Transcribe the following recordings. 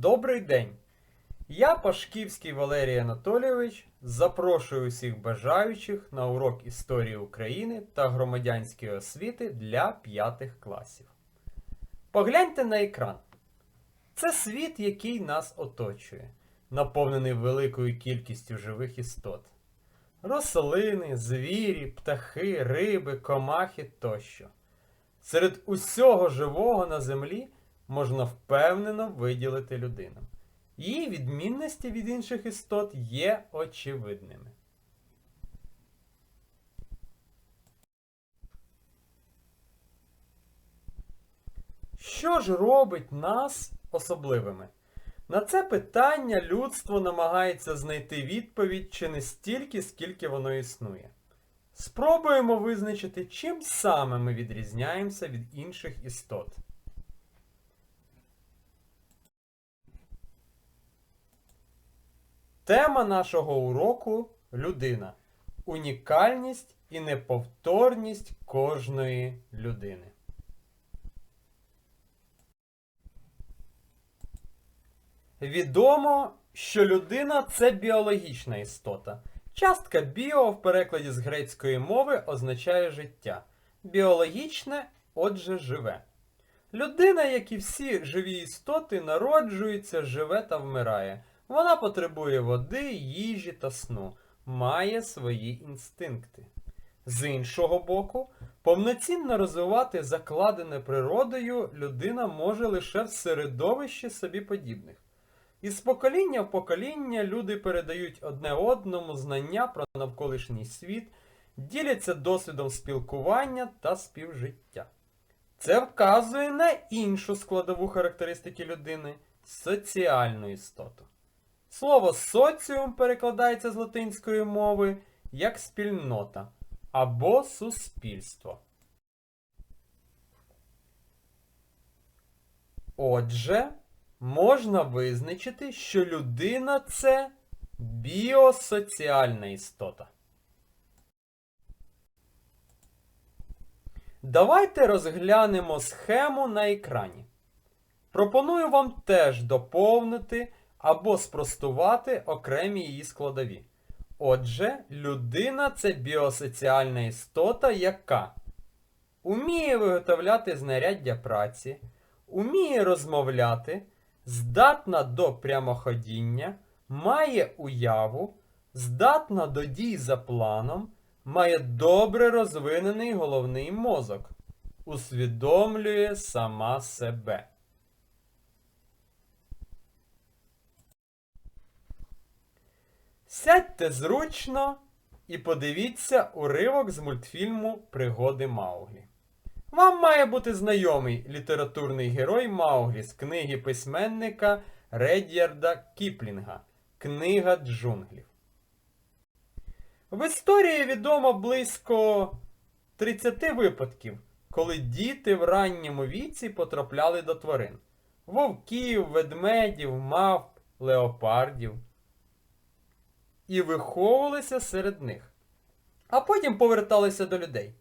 Добрий день! Я Пашківський Валерій Анатолійович. Запрошую усіх бажаючих на урок історії України та громадянської освіти для п'ятих класів. Погляньте на екран. Це світ, який нас оточує, наповнений великою кількістю живих істот. Рослини, звірі, птахи, риби, комахи тощо. Серед усього живого на землі можна впевнено виділити людину. Її відмінності від інших істот є очевидними. Що ж робить нас особливими? На це питання людство намагається знайти відповідь чи не стільки, скільки воно існує. Спробуємо визначити, чим саме ми відрізняємося від інших істот. Тема нашого уроку людина. Унікальність і неповторність кожної людини. Відомо, що людина це біологічна істота. Частка біо в перекладі з грецької мови означає життя. Біологічне, отже, живе. Людина, як і всі живі істоти, народжується, живе та вмирає. Вона потребує води, їжі та сну, має свої інстинкти. З іншого боку, повноцінно розвивати закладене природою людина може лише в середовищі собі подібних. Із покоління в покоління люди передають одне одному знання про навколишній світ, діляться досвідом спілкування та співжиття. Це вказує на іншу складову характеристики людини соціальну істоту. Слово соціум перекладається з латинської мови як спільнота або суспільство. Отже, можна визначити, що людина це біосоціальна істота. Давайте розглянемо схему на екрані. Пропоную вам теж доповнити або спростувати окремі її складові. Отже, людина це біосоціальна істота, яка уміє виготовляти знаряддя праці, уміє розмовляти, здатна до прямоходіння, має уяву, здатна до дій за планом, має добре розвинений головний мозок, усвідомлює сама себе. Сядьте зручно і подивіться уривок з мультфільму Пригоди Мауглі. Вам має бути знайомий літературний герой Мауглі з книги письменника Редярда Кіплінга Книга джунглів. В історії відомо близько 30 випадків, коли діти в ранньому віці потрапляли до тварин: вовків, ведмедів, мавп, леопардів і виховувалися серед них. А потім поверталися до людей.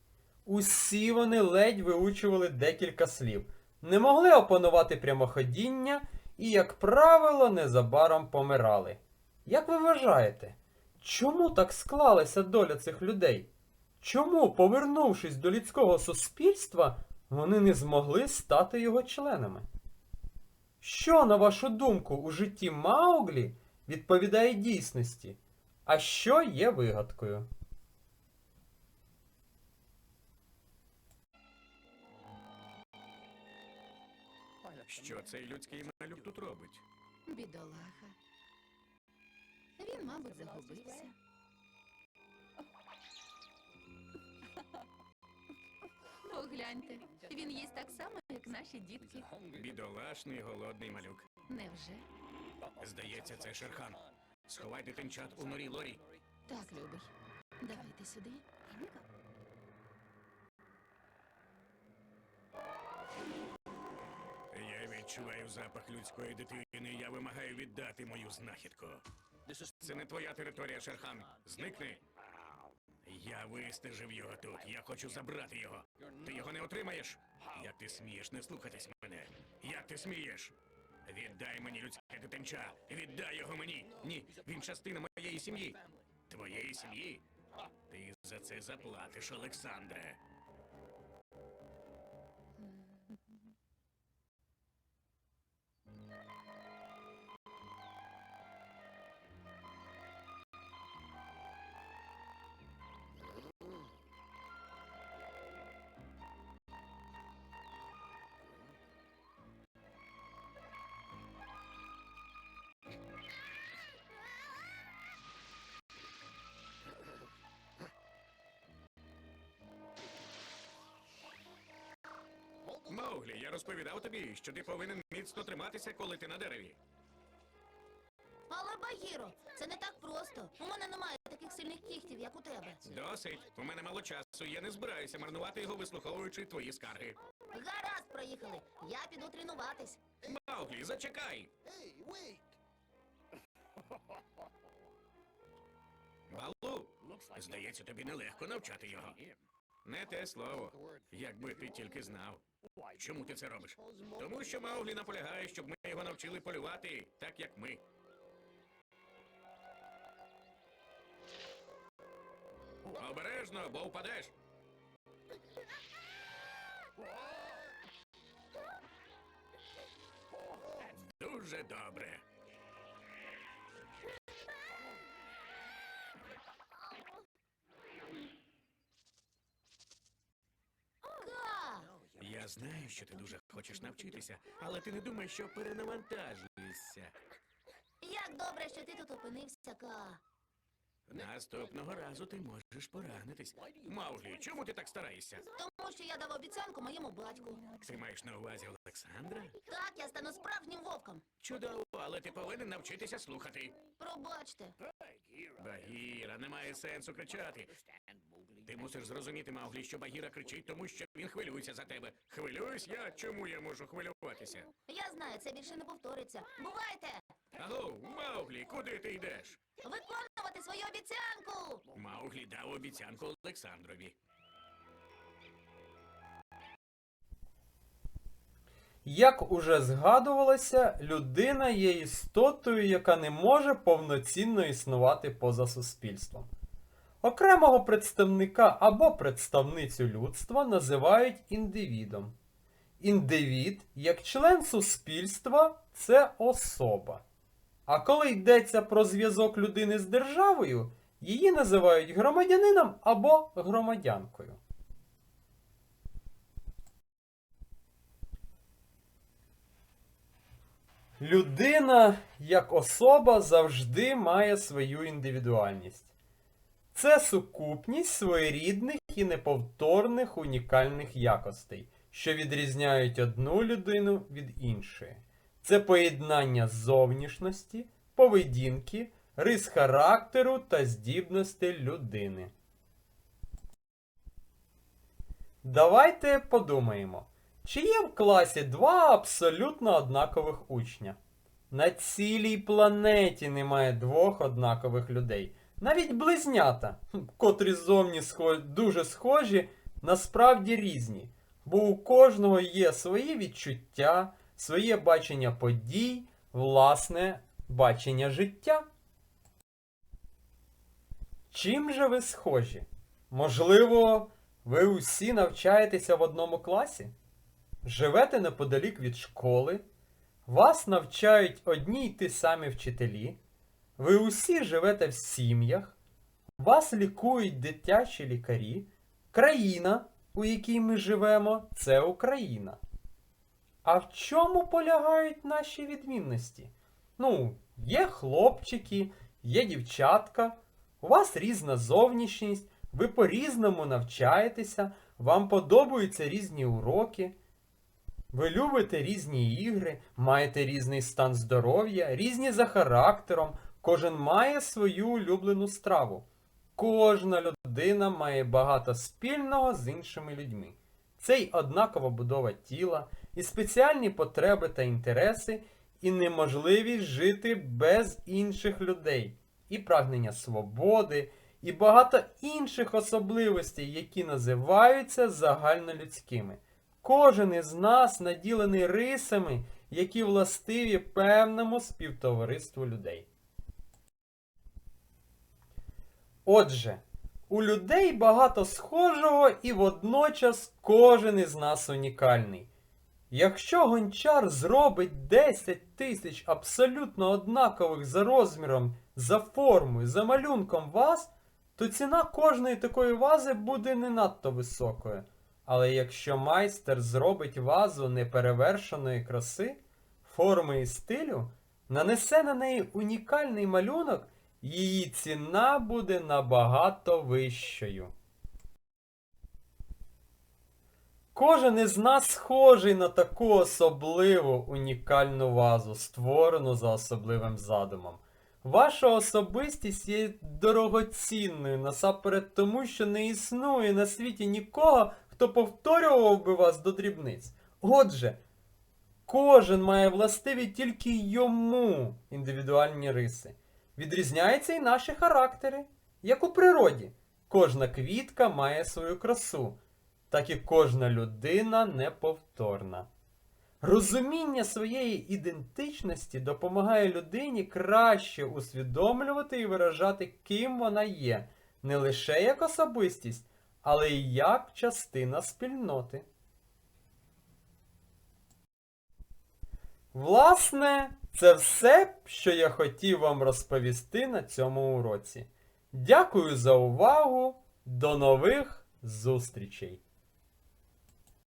Усі вони ледь виучували декілька слів, не могли опанувати прямоходіння і, як правило, незабаром помирали. Як ви вважаєте, чому так склалася доля цих людей? Чому, повернувшись до людського суспільства, вони не змогли стати його членами? Що, на вашу думку, у житті Мауглі відповідає дійсності, а що є вигадкою? Що цей людський малюк тут робить? Бідолаха. Він, мабуть, загубився. Погляньте, він їсть так само, як наші дітки. Бідолашний голодний малюк. Невже? Здається, це Шерхан. Сховай дитинчат у норі Лорі. Так, любий. Давайте сюди. Я відчуваю запах людської дитини. Я вимагаю віддати мою знахідку. Це не твоя територія, Шерхан. Зникни. Я вистежив його тут. Я хочу забрати його. Ти його не отримаєш? Як ти смієш не слухатись мене? Як ти смієш? Віддай мені людське дитинча! Віддай його мені! Ні, він частина моєї сім'ї. Твоєї сім'ї? Ти за це заплатиш, Олександре. Мауглі, я розповідав тобі, що ти повинен міцно триматися, коли ти на дереві. Але Багіро, це не так просто. У мене немає таких сильних кігтів, як у тебе. Досить, у мене мало часу, я не збираюся марнувати його, вислуховуючи твої скарги. Гаразд, проїхали. Я піду тренуватись. Мауглі, зачекай! Балу, здається, тобі нелегко навчати його. Не те слово. Якби ти тільки знав. Чому ти це робиш? Тому що Мауглі наполягає, щоб ми його навчили полювати так, як ми. Обережно, бо впадеш. Дуже добре. Я знаю, що ти дуже хочеш навчитися, але ти не думаєш, що перенавантажуєшся. Як добре, що ти тут опинився, Ка. Наступного разу ти можеш поранитись. Мауглі, чому ти так стараєшся? Тому що я дав обіцянку моєму батьку. Ти маєш на увазі Олександра? Так, я стану справжнім вовком. Чудово, але ти повинен навчитися слухати. Пробачте. Багіра, немає сенсу кричати. Ти мусиш зрозуміти, Мауглі, що Багіра кричить, тому що він хвилюється за тебе. Хвилююсь я? Чому я можу хвилюватися? Я знаю, це більше не повториться. Бувайте! Аго, Мауглі, куди ти йдеш? Виконувати свою обіцянку! Мауглі дав обіцянку Олександрові. Як уже згадувалося, людина є істотою, яка не може повноцінно існувати поза суспільством. Окремого представника або представницю людства називають індивідом. Індивід, як член суспільства, це особа. А коли йдеться про зв'язок людини з державою, її називають громадянином або громадянкою. Людина як особа завжди має свою індивідуальність. Це сукупність своєрідних і неповторних унікальних якостей, що відрізняють одну людину від іншої. Це поєднання зовнішності, поведінки, рис характеру та здібностей людини. Давайте подумаємо, чи є в класі два абсолютно однакових учня? На цілій планеті немає двох однакових людей. Навіть близнята, котрі зовні дуже схожі, насправді різні, бо у кожного є свої відчуття, своє бачення подій, власне бачення життя. Чим же ви схожі? Можливо, ви усі навчаєтеся в одному класі? Живете неподалік від школи, вас навчають одні й ті самі вчителі, ви усі живете в сім'ях, вас лікують дитячі лікарі, країна, у якій ми живемо, це Україна. А в чому полягають наші відмінності? Ну, є хлопчики, є дівчатка, у вас різна зовнішність, ви по-різному навчаєтеся, вам подобаються різні уроки. Ви любите різні ігри, маєте різний стан здоров'я, різні за характером, кожен має свою улюблену страву. Кожна людина має багато спільного з іншими людьми. Це й однакова будова тіла, і спеціальні потреби та інтереси, і неможливість жити без інших людей, і прагнення свободи, і багато інших особливостей, які називаються загальнолюдськими. кожен із нас наділений рисами, які властиві певному співтовариству людей. Отже, у людей багато схожого і водночас кожен із нас унікальний. Якщо гончар зробить 10 тисяч абсолютно однакових за розміром, за формою, за малюнком ваз, то ціна кожної такої вази буде не надто високою. Але якщо майстер зробить вазу неперевершеної краси, форми і стилю, нанесе на неї унікальний малюнок, її ціна буде набагато вищою. Кожен із нас схожий на таку особливу унікальну вазу, створену за особливим задумом. Ваша особистість є дорогоцінною насамперед тому, що не існує на світі нікого, хто повторював би вас до дрібниць. Отже, кожен має властиві тільки йому індивідуальні риси. Відрізняються й наші характери, як у природі. Кожна квітка має свою красу, так і кожна людина неповторна. Розуміння своєї ідентичності допомагає людині краще усвідомлювати і виражати, ким вона є, не лише як особистість, але й як частина спільноти. Власне, це все, що я хотів вам розповісти на цьому уроці. Дякую за увагу. До нових зустрічей!